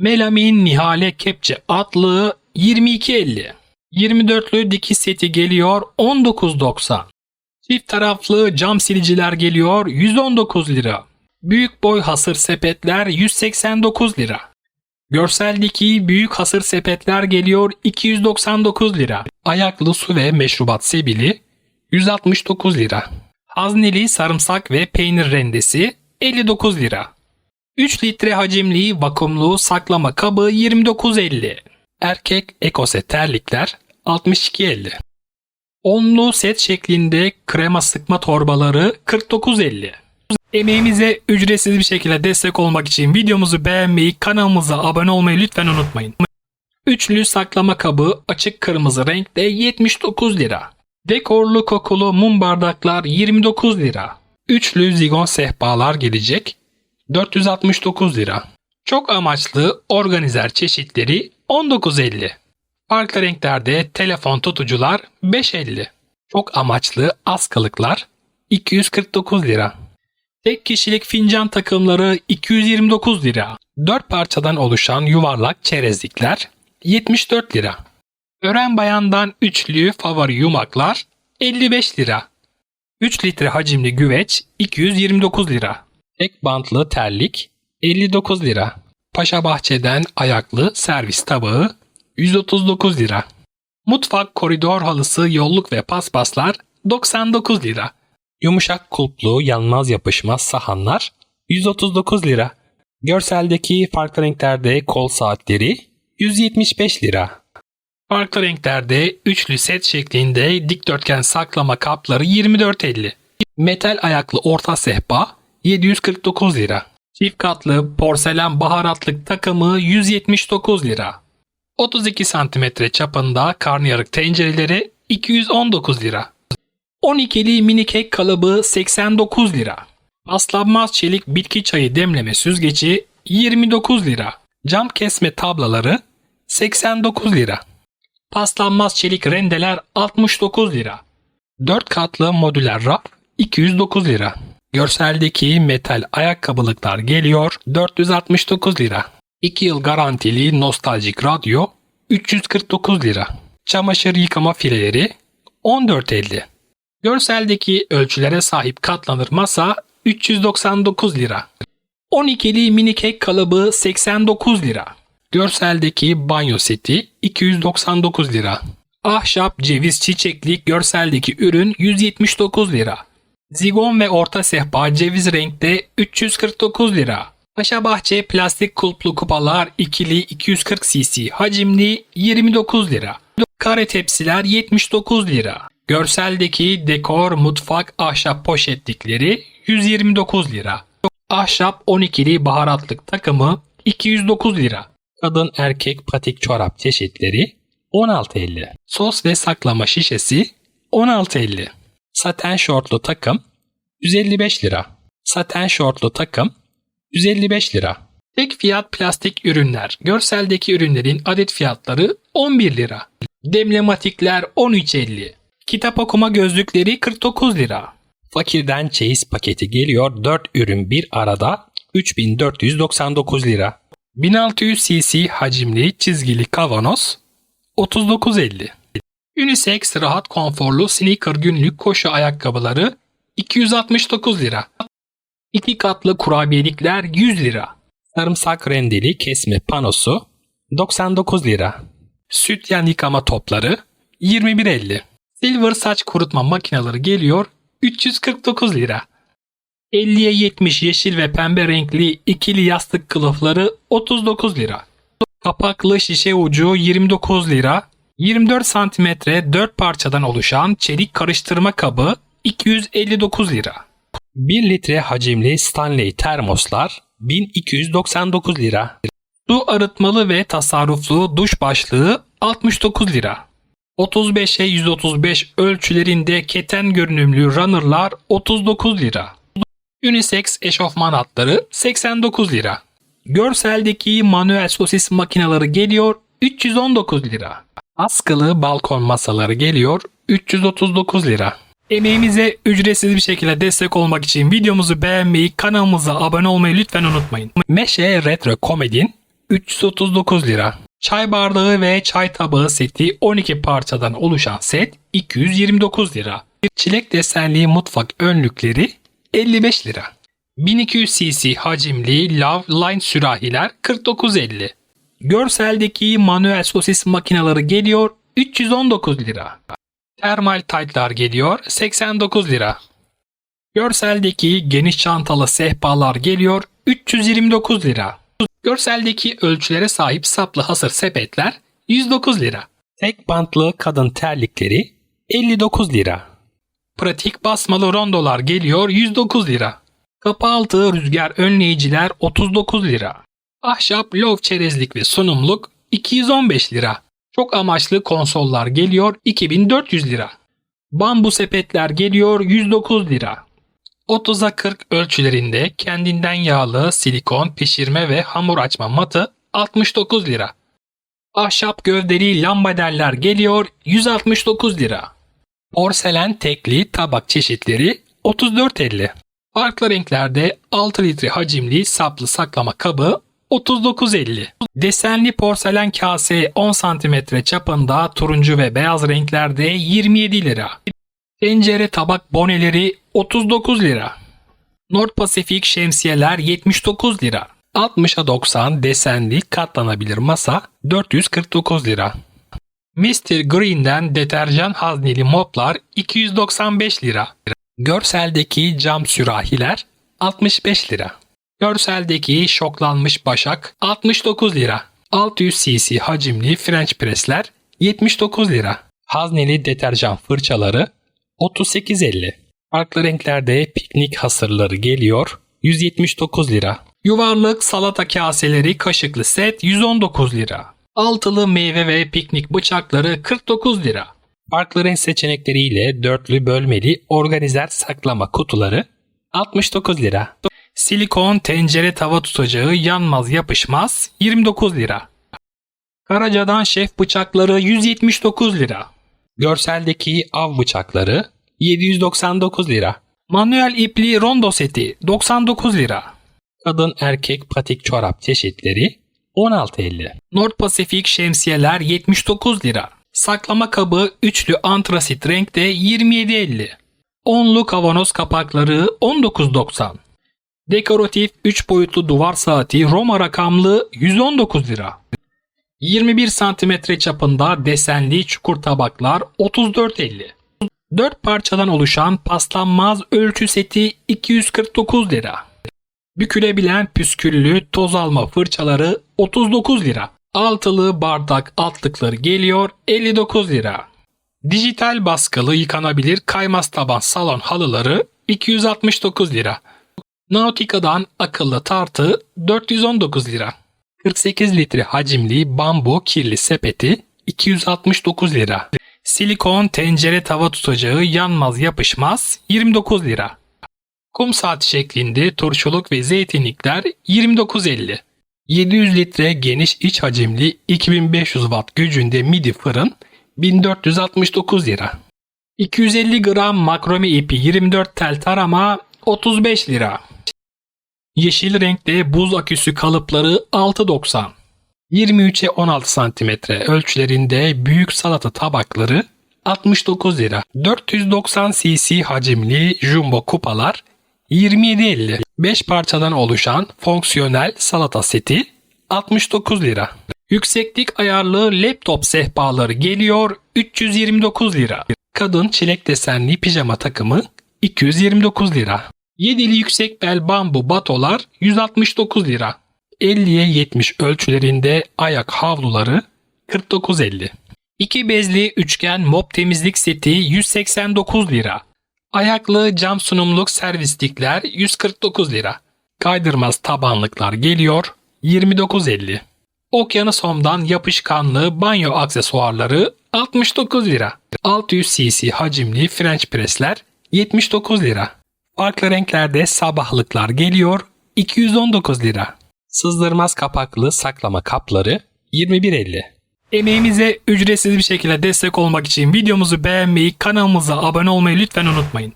Melamin Nihale Kepçe atlığı 22.50. 24'lü dikiş seti geliyor 19.90. Çift taraflı cam siliciler geliyor 119 lira. Büyük boy hasır sepetler 189 lira. Görseldeki büyük hasır sepetler geliyor 299 lira. Ayaklı su ve meşrubat sebili 169 lira. Hazneli sarımsak ve peynir rendesi 59 lira. 3 litre hacimli vakumlu saklama kabı 29.50. Erkek ekose terlikler 62.50. Onlu set şeklinde krema sıkma torbaları 49.50. Emeğimize ücretsiz bir şekilde destek olmak için videomuzu beğenmeyi, kanalımıza abone olmayı lütfen unutmayın. Üçlü saklama kabı açık kırmızı renkte 79 lira. Dekorlu kokulu mum bardaklar 29 lira. Üçlü zigon sehpalar gelecek 469 lira. Çok amaçlı organizer çeşitleri 19.50. Farklı renklerde telefon tutucular 5.50. Çok amaçlı askılıklar 249 lira. Tek kişilik fincan takımları 229 lira. 4 parçadan oluşan yuvarlak çerezlikler 74 lira. Ören bayandan üçlü favori yumaklar 55 lira. 3 litre hacimli güveç 229 lira. Tek bantlı terlik 59 lira. Paşa Bahçe'den ayaklı servis tabağı 139 lira. Mutfak koridor halısı yolluk ve paspaslar 99 lira. Yumuşak kulplu yanmaz yapışmaz sahanlar 139 lira. Görseldeki farklı renklerde kol saatleri 175 lira. Farklı renklerde üçlü set şeklinde dikdörtgen saklama kapları 24.50. Metal ayaklı orta sehpa 749 lira. Çift katlı porselen baharatlık takımı 179 lira. 32 cm çapında karnıyarık tencereleri 219 lira. 12'li mini kek kalıbı 89 lira. Paslanmaz çelik bitki çayı demleme süzgeci 29 lira. Cam kesme tablaları 89 lira. Paslanmaz çelik rendeler 69 lira. 4 katlı modüler raf 209 lira. Görseldeki metal ayakkabılıklar geliyor 469 lira. 2 yıl garantili nostaljik radyo 349 lira. Çamaşır yıkama fileleri 14.50. Görseldeki ölçülere sahip katlanır masa 399 lira. 12'li mini kek kalıbı 89 lira. Görseldeki banyo seti 299 lira. Ahşap ceviz çiçeklik görseldeki ürün 179 lira. Zigon ve orta sehpa ceviz renkte 349 lira. Paşa Bahçe plastik kulplu kupalar ikili 240 cc hacimli 29 lira. Kare tepsiler 79 lira. Görseldeki dekor mutfak ahşap poşetlikleri 129 lira. Ahşap 12'li baharatlık takımı 209 lira. Kadın erkek patik çorap çeşitleri 16.50. Sos ve saklama şişesi 16.50. Saten şortlu takım 155 lira. Saten şortlu takım 155 lira. Tek fiyat plastik ürünler. Görseldeki ürünlerin adet fiyatları 11 lira. Demlematikler 13.50. Kitap okuma gözlükleri 49 lira. Fakirden çeyiz paketi geliyor 4 ürün bir arada 3499 lira. 1600 cc hacimli çizgili kavanoz 39.50. Unisex rahat konforlu sneaker günlük koşu ayakkabıları 269 lira. 2 katlı kurabiyelikler 100 lira. Sarımsak rendeli kesme panosu 99 lira. Sütyen yıkama topları 21.50. Silver saç kurutma makineleri geliyor 349 lira. 50'ye 70 yeşil ve pembe renkli ikili yastık kılıfları 39 lira. Kapaklı şişe ucu 29 lira. 24 santimetre 4 parçadan oluşan çelik karıştırma kabı 259 lira. 1 litre hacimli Stanley termoslar 1299 lira. Su arıtmalı ve tasarruflu duş başlığı 69 lira. 35'e 135 ölçülerinde keten görünümlü runner'lar 39 lira. Unisex eşofman hatları 89 lira. Görseldeki manuel sosis makineleri geliyor 319 lira. Askılı balkon masaları geliyor 339 lira. Emeğimize ücretsiz bir şekilde destek olmak için videomuzu beğenmeyi, kanalımıza abone olmayı lütfen unutmayın. Meşe Retro Komedin 339 lira. Çay bardağı ve çay tabağı seti 12 parçadan oluşan set 229 lira. Çilek desenli mutfak önlükleri 55 lira. 1200 cc hacimli Love Line sürahiler 49.50. Görseldeki manuel sosis makineleri geliyor 319 lira. Termal taytlar geliyor 89 lira. Görseldeki geniş çantalı sehpalar geliyor 329 lira. Görseldeki ölçülere sahip saplı hasır sepetler 109 lira. Tek bantlı kadın terlikleri 59 lira. Pratik basmalı rondolar geliyor 109 lira. Kapı altı rüzgar önleyiciler 39 lira. Ahşap lov çerezlik ve sunumluk 215 lira. Çok amaçlı konsollar geliyor 2400 lira. Bambu sepetler geliyor 109 lira. 30'a 40 ölçülerinde kendinden yağlı silikon pişirme ve hamur açma matı 69 lira. Ahşap gövdeli lambaderler geliyor 169 lira. Porselen tekli tabak çeşitleri 34.50. Farklı renklerde 6 litre hacimli saplı saklama kabı 39.50. Desenli porselen kase 10 cm çapında turuncu ve beyaz renklerde 27 lira. Tencere tabak boneleri 39 lira. North Pacific şemsiyeler 79 lira. 60'a 90 desenli katlanabilir masa 449 lira. Mr. Green'den deterjan hazneli moplar 295 lira. Görseldeki cam sürahiler 65 lira. Görseldeki şoklanmış başak 69 lira. 600 cc hacimli French presler 79 lira. Hazneli deterjan fırçaları 38.50. Farklı renklerde piknik hasırları geliyor 179 lira. Yuvarlak salata kaseleri kaşıklı set 119 lira. Altılı meyve ve piknik bıçakları 49 lira. Farklı renk seçenekleriyle dörtlü bölmeli organizer saklama kutuları 69 lira. Silikon tencere tava tutacağı yanmaz yapışmaz 29 lira. Karaca'dan şef bıçakları 179 lira. Görseldeki av bıçakları 799 lira. Manuel ipli rondo seti 99 lira. Kadın erkek patik çorap çeşitleri 16.50. North Pacific şemsiyeler 79 lira. Saklama kabı üçlü antrasit renkte 27.50. Onlu kavanoz kapakları 19.90. Dekoratif 3 boyutlu duvar saati Roma rakamlı 119 lira. 21 santimetre çapında desenli çukur tabaklar 34.50. 4 parçadan oluşan paslanmaz ölçü seti 249 lira. Bükülebilen püsküllü toz alma fırçaları 39 lira. Altılı bardak altlıkları geliyor 59 lira. Dijital baskılı yıkanabilir kaymaz taban salon halıları 269 lira. Nautica'dan akıllı tartı 419 lira. 48 litre hacimli bambu kirli sepeti 269 lira. Silikon tencere tava tutacağı yanmaz yapışmaz 29 lira. Kum saati şeklinde turşuluk ve zeytinlikler 29.50. 700 litre geniş iç hacimli 2500 watt gücünde midi fırın 1469 lira. 250 gram makrome ipi 24 tel tarama 35 lira. Yeşil renkte buz aküsü kalıpları 6.90. 23'e 16 cm ölçülerinde büyük salata tabakları 69 lira. 490 cc hacimli jumbo kupalar 27.50. 5 parçadan oluşan fonksiyonel salata seti 69 lira. Yükseklik ayarlı laptop sehpaları geliyor 329 lira. Kadın çilek desenli pijama takımı 229 lira. Yedili yüksek bel bambu batolar 169 lira. 50'ye 70 ölçülerinde ayak havluları 49.50. İki bezli üçgen mop temizlik seti 189 lira. Ayaklı cam sunumluk servislikler 149 lira. Kaydırmaz tabanlıklar geliyor 29.50. Okyanus Home'dan yapışkanlı banyo aksesuarları 69 lira. 600 cc hacimli French presler 79 lira. Farklı renklerde sabahlıklar geliyor 219 lira. Sızdırmaz kapaklı saklama kapları 21.50. Emeğimize ücretsiz bir şekilde destek olmak için videomuzu beğenmeyi, kanalımıza abone olmayı lütfen unutmayın.